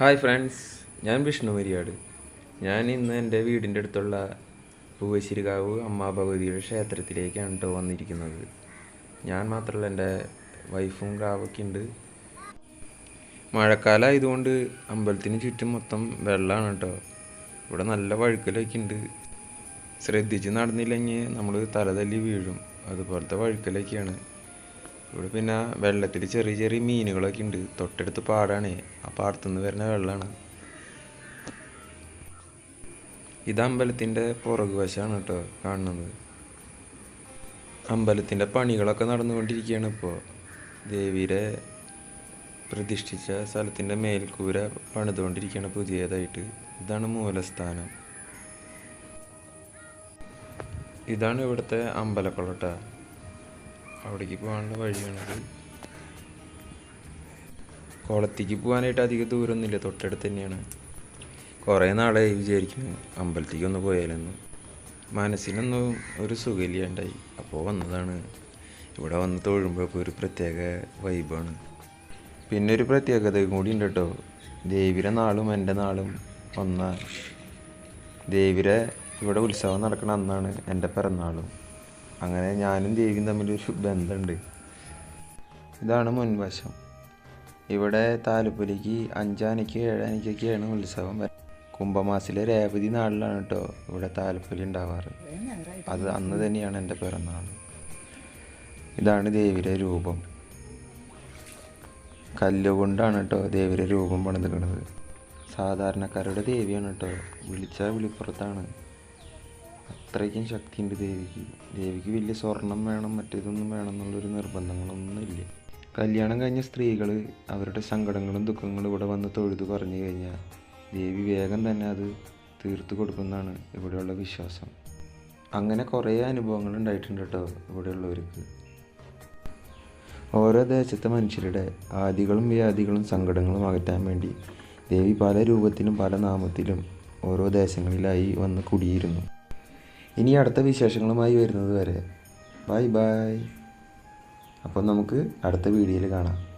Hi friends ഞാൻ വിഷ്ണു മരിയാട്. ഞാൻ ഇന്ന് എന്റെ വീടിന്റെ അടുത്തുള്ള പൂവശ്ശേരികാവ് അമ്മ ഭഗവതിയുടെ ക്ഷേത്രത്തിലേക്കാണ് കേട്ടോ വന്നിരിക്കുന്നത്. ഞാൻ മാത്രമല്ല എന്റെ വൈഫും കാവൊക്കെ ഉണ്ട്. മഴക്കാലം ആയതുകൊണ്ട് അമ്പലത്തിന് ചുറ്റും മൊത്തം വെള്ളമാണ് കേട്ടോ ഇവിടെ നല്ല വഴുക്കലൊക്കെ ഉണ്ട്. ശ്രദ്ധിച്ച് നടന്നില്ലെങ്കിൽ നമ്മൾ തലതല്ലി വീഴും. അതുപോലത്തെ വഴുക്കലൊക്കെയാണ്. ഇവിടെ പിന്നെ വെള്ളത്തിൽ ചെറിയ ചെറിയ മീനുകളൊക്കെ ഉണ്ട്. തൊട്ടടുത്ത് പാടാണ്. ആ പാടത്തുനിന്ന് വരുന്ന വെള്ളമാണ് ഇത് അമ്പലത്തിന്റെ പുറകു വശമാണ് കേട്ടോ കാണുന്നത്. അമ്പലത്തിന്റെ പണികളൊക്കെ നടന്നുകൊണ്ടിരിക്കുകയാണ് ഇപ്പോൾ. ദേവിയുടെ പ്രതിഷ്ഠിച്ച സ്ഥലത്തിന്റെ മേൽക്കൂര പണിതുകൊണ്ടിരിക്കുകയാണ് പുതിയതായിട്ട്. ഇതാണ് മൂലസ്ഥാനം. ഇതാണ് ഇവിടുത്തെ അമ്പലക്കുളട്ട അവിടേക്ക് പോകാനുള്ള വഴിയാണത്. കുളത്തേക്ക് പോകാനായിട്ട് അധികം ദൂരമൊന്നുമില്ല തൊട്ടടുത്ത് തന്നെയാണ്. കുറേ നാളായി വിചാരിക്കുന്നു അമ്പലത്തേക്ക് ഒന്ന് പോയാലെന്ന്. മനസ്സിനൊന്നും ഒരു സുഖമില്ലാണ്ടായി അപ്പോൾ വന്നതാണ്. ഇവിടെ വന്ന് തൊഴുമ്പോൾ ഇപ്പോൾ ഒരു പ്രത്യേക വൈബാണ്. പിന്നെ ഒരു പ്രത്യേകത കൂടി ഉണ്ട് കേട്ടോ. ദേവിയുടെ നാളും എന്റെ നാളും ഒന്നാണ് ദേവിയുടെ ഇവിടെ ഉത്സവം നടക്കണ അന്നാണ് എന്റെ പിറന്നാളും. അങ്ങനെ ഞാനും ദേവിയും തമ്മിലൊരു ബന്ധമുണ്ട് ഇതാണ് മുൻവശം. ഇവിടെ താലപ്പൊലിക്ക് അഞ്ചാനയ്ക്ക് ഏഴാനയ്ക്കൊക്കെയാണ് ഉത്സവം കുംഭമാസത്തിലെ രേവതി നാളിലാണ് കേട്ടോ ഇവിടെ താലപ്പൊലി ഉണ്ടാവാറ്. അത് അന്ന് തന്നെയാണ് എന്റെ പിറന്നാൾ. ഇതാണ് ദേവിയുടെ രൂപം. കല്ലുകൊണ്ടാണ് കേട്ടോ ദേവിയുടെ രൂപം പണിതിരിക്കുന്നത് സാധാരണക്കാരുടെ ദേവിയാണ് കേട്ടോ വിളിച്ചാൽ വിളിപ്പുറത്താണ്. അത്രയ്ക്കും ശക്തിയുണ്ട് ദേവിക്ക്. ദേവിക്ക് വലിയ സ്വർണം വേണം മറ്റേതൊന്നും വേണം എന്നുള്ളൊരു നിർബന്ധങ്ങളൊന്നുമില്ല കല്യാണം കഴിഞ്ഞ സ്ത്രീകൾ അവരുടെ സങ്കടങ്ങളും ദുഃഖങ്ങളും ഇവിടെ വന്ന് തൊഴുതു പറഞ്ഞു കഴിഞ്ഞാൽ ദേവി വേഗം തന്നെ അത് തീർത്തു കൊടുക്കുന്നതാണ് ഇവിടെയുള്ള വിശ്വാസം. അങ്ങനെ കുറേ അനുഭവങ്ങൾ ഉണ്ടായിട്ടുണ്ട് കേട്ടോ ഇവിടെയുള്ളവർക്ക്. ഓരോ ദേശത്തെ മനുഷ്യരുടെ ആദികളും വ്യാധികളും സങ്കടങ്ങളും അകറ്റാൻ വേണ്ടി ദേവി പല രൂപത്തിലും പല നാമത്തിലും ഓരോ ദേശങ്ങളിലായി വന്ന് കുടിയിരുന്നു. ഇനി അടുത്ത വിശേഷങ്ങളുമായി വരുന്നത് വരെ. Bye bye. അപ്പം നമുക്ക് അടുത്ത വീഡിയോയിൽ കാണാം.